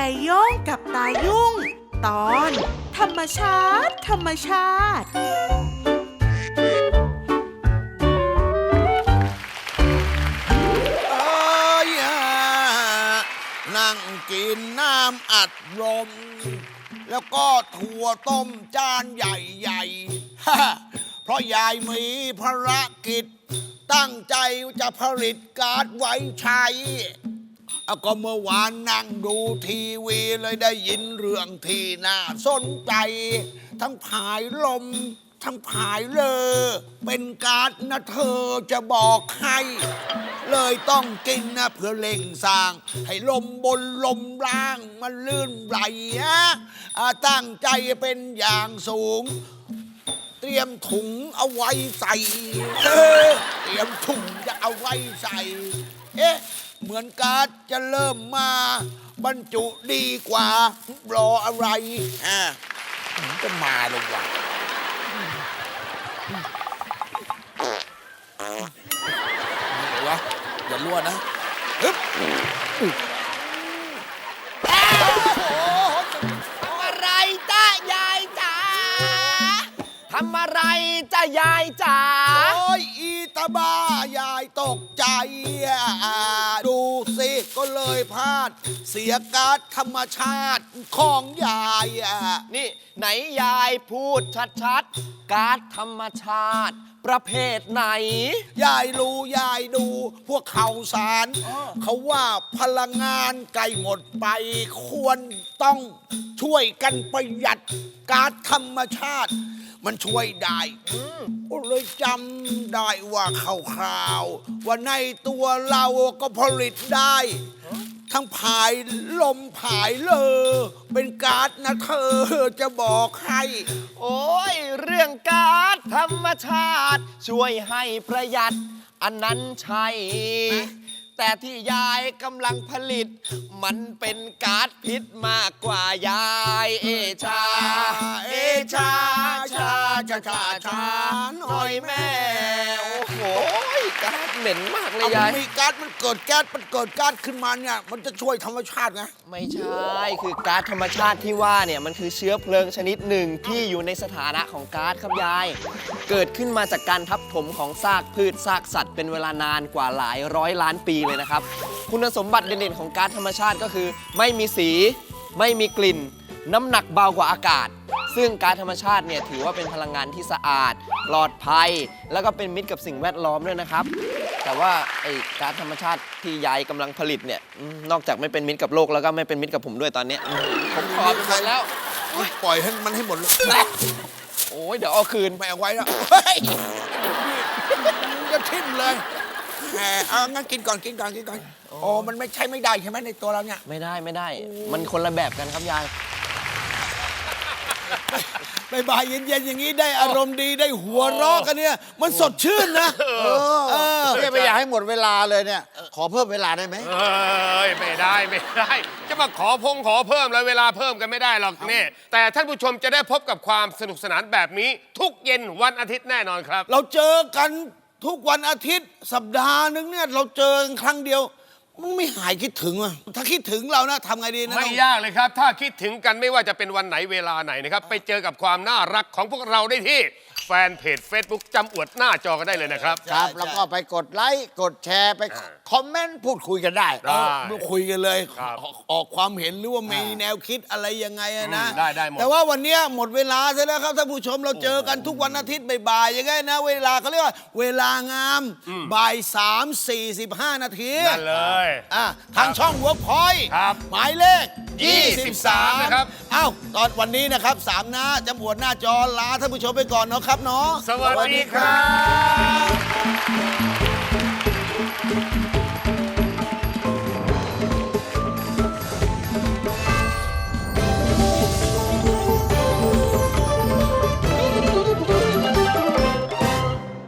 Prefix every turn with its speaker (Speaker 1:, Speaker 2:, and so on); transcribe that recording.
Speaker 1: ยายุ่ง ตอน ธรรมชาติ ธรรมชาติ
Speaker 2: เอ้ยอะนั่งกินน้ำอัดลม แล้วก็ถั่วต้มจานใหญ่ๆฮ่เพราะยายมีภารกิจ ตั้งใจจะผลิตการ์ดไว้ใช้ ก็เมื่อวานนั่งดูทีวีเลยได้ยินเรื่องที่น่าสนใจ ทั้งผายลม ทั้งผายเลอ เป็นการดนะเธอจะบอกให้ เลยต้องกินนะเพื่อเล่งสร้าง ให้ลมบนลมล่างมันลื่นไหลอะอ่าตั้งใจเป็นอย่างสูง เตรียมถุงเอาไว้ใส่เออเตรียมถุงจะเอาไว้ใส่ เอ๊ะ เหมือนการ์ดจะเริ่มมา บรรจุดีกว่า รออะไรอ่ามันจะมาเลยว่ะนี่วะอย่ารั่วนะฮึบ
Speaker 3: ทำอะไรจ้ายายจ๋าทำอะไรจ้ายายจ๋า
Speaker 2: โอ้ยอีตา บ้ายายตกใจอะดูสิก็เลยพลาด เสียการ์ดธรรมชาติของยายอะ
Speaker 3: นี่ไหนยายพูดชัดๆ การ์ดธรรมชาติ ประเภทไหน
Speaker 2: ยายรู้ยายดู พวกข่าวสารเขาว่าพลังงานไก่หมดไป ควรต้องช่วยกันประหยัดการ์ดธรรมชาติ มันช่วยได้ก็เลยจำได้ว่าข่าวๆว่าในตัวเราก็ผลิตได้ ทั้งผายลมผายเลอ เป็นการ์ดนะเธอจะบอกให้
Speaker 3: โอ้ย เรื่องการ์ดธรรมชาติ ช่วยให้ประหยัด อันนั้นใช่ แต่ที่ยายกำลังผลิต มันเป็นการ์ดพิษมากกว่ายาย เอชา เอชา ชาชาชาชาหน่อยแม่ โอ้โหการ์ดเหม็นมากเลย
Speaker 2: เอา
Speaker 3: ยาย
Speaker 2: มีก๊าซมันเกิดแก๊สมันเกิดก๊าซขึ้นมาเนี่ย มันจะช่วยธรรมชาติไง
Speaker 3: ไม่ใช่ คือก๊าซธรรมชาติที่ว่าเนี่ยมันคือเชื้อเพลิงชนิดหนึ่งที่อยู่ในสถานะของก๊าซครับยาย เกิดขึ้นมาจากการทับถมของซากพืชซากสัตว์เป็นเวลานานกว่าหลายร้อยล้านปีเลยนะครับ คุณสมบัติเด่นๆของก๊าซธรรมชาติก็คือ ไม่มีสี ไม่มีกลิ่น น้ำหนักเบากว่าอากาศ ซึ่งก๊าซธรรมชาติเนี่ยถือว่าเป็นพลังงานที่สะอาด ปลอดภัย แล้วก็เป็นมิตรกับสิ่งแวดล้อมด้วยนะครับ แต่ว่าไอ้ก๊าซธรรมชาติที่ยายกำลังผลิตเนี่ยอืมนอกจากไม่เป็นมิตรกับโลกแล้วก็ไม่เป็นมิตรกับผมด้วยตอนเนี้ยอืมผมขอไปหมดแล้ว
Speaker 2: ปล่อยให้มันให้หมดเลย
Speaker 3: โอ้ยเดี๋ยวเอาคืน
Speaker 2: ไม่เอาไว้แล้วเฮ้ยนี่จะทิ่มเลยแหมเอางั้นกินก่อนกินก่อนกินก่อนโอ้มันไม่ใช่ไม่ได้ใช่ไหมในตัวเราเนี่ย
Speaker 3: ไม่ได้ไม่ได้ มันคนละแบบกันครับยาย
Speaker 2: บ่ายๆเย็นๆอย่างนี้ได้อารมณ์ดีได้หัวเราะกันเนี่ย มันสดชื่นนะเออ
Speaker 4: เนี่ยไม่อยากให้หมดเวลาเลยเนี่ย ขอเพิ่มเวลาได้ไหม
Speaker 5: เอ้ยไม่ได้ไม่ได้ จะมาขอพงขอเพิ่มแล้วเวลาเพิ่มกันไม่ได้หรอกนี่แต่ท่านผู้ชมจะได้พบกับความสนุกสนานแบบนี้ทุกเย็นวันอาทิตย์แน่นอนครับ
Speaker 2: เราเจอกันทุกวันอาทิตย์สัปดาห์หนึงเนี่ยเราเจอกันครั้งเดียว มันไม่หายคิดถึงอะถ้าคิดถึงเรานะทำไงดีนะ
Speaker 5: ไม่ยากเลยครับ ถ้าคิดถึงกันไม่ว่าจะเป็นวันไหนเวลาไหนนะครับ ไปเจอกับความน่ารักของพวกเราได้ที่แฟนเพจ Facebook จำอวดหน้าจอกันได้เลยนะครับ
Speaker 4: ครับ แล้วก็ไปกดไลค์กดแชร์ไปคอมเมนต์พูดคุยกันได้
Speaker 5: ได้
Speaker 2: มาคุยกันเลย
Speaker 5: ครับ
Speaker 2: ออกออกความเห็นหรือว่ามีแนวคิดอะไรยังไงอะนะ
Speaker 5: อืมได้ได้หมด
Speaker 2: แต่ว่าวันเนี้ยหมดเวลาซะแล้วครับท่านผู้ชมเราเจอกันทุกวันอาทิตย์บ่ายๆยังไงนะ เวลาเขาเรียกว่า เวลางามบ่ายสามสี่สิบห้านาที
Speaker 5: นั่นเลย
Speaker 2: อะทางช่องหัวพอย
Speaker 5: ครับ
Speaker 2: หมายเลข
Speaker 5: 23 นะครับ
Speaker 2: อ้าวตอนวันนี้นะครับสามน้าจำอวดหน้าจอลาท่านผู้ชมไปก่อนเนาะครับเนาะ
Speaker 5: สวัสดีครับ